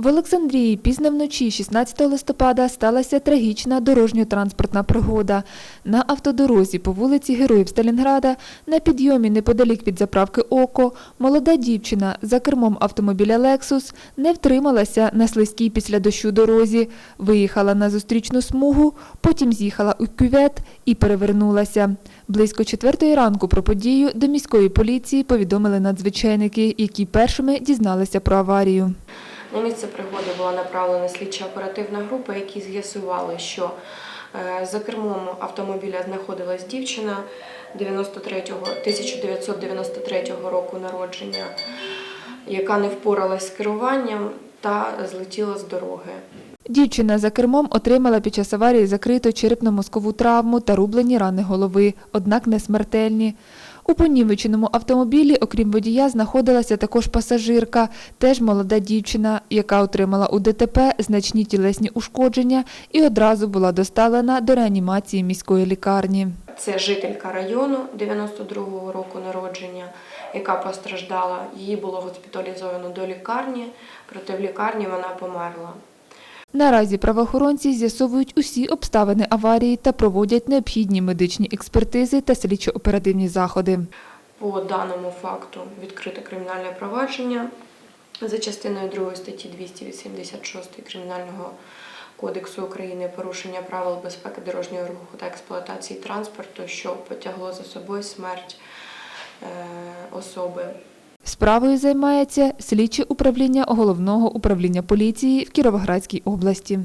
В Олександрії пізно вночі 16 листопада сталася трагічна дорожньо-транспортна пригода. На автодорозі по вулиці Героїв Сталінграда на підйомі неподалік від заправки «Око» молода дівчина за кермом автомобіля «Лексус» не втрималася на слизькій після дощу дорозі, виїхала на зустрічну смугу, потім з'їхала у кювет і перевернулася. Близько четвертої ранку про подію до міської поліції повідомили надзвичайники, які першими дізналися про аварію. На місце пригоди була направлена слідча оперативна група, які з'ясували, що е, за кермом автомобіля знаходилась дівчина 1993 року народження, яка не впоралась з керуванням та злетіла з дороги. Дівчина за кермом отримала під час аварії закриту черепно-мозкову травму та рублені рани голови, однак не смертельні. У понівеченому автомобілі, окрім водія, знаходилася також пасажирка, теж молода дівчина, яка отримала у ДТП значні тілесні ушкодження і одразу була доставлена до реанімації міської лікарні. Це жителька району 92-го року народження, яка постраждала. Її було госпіталізовано до лікарні, проте в лікарні вона померла. Наразі правоохоронці з'ясовують усі обставини аварії та проводять необхідні медичні експертизи та слідчо-оперативні заходи. По даному факту відкрите кримінальне провадження за частиною 2 статті 286 Кримінального кодексу України порушення правил безпеки дорожнього руху та експлуатації транспорту, що потягло за собою смерть е, особи. Справою займається слідче управління головного управління поліції в Кіровоградській області.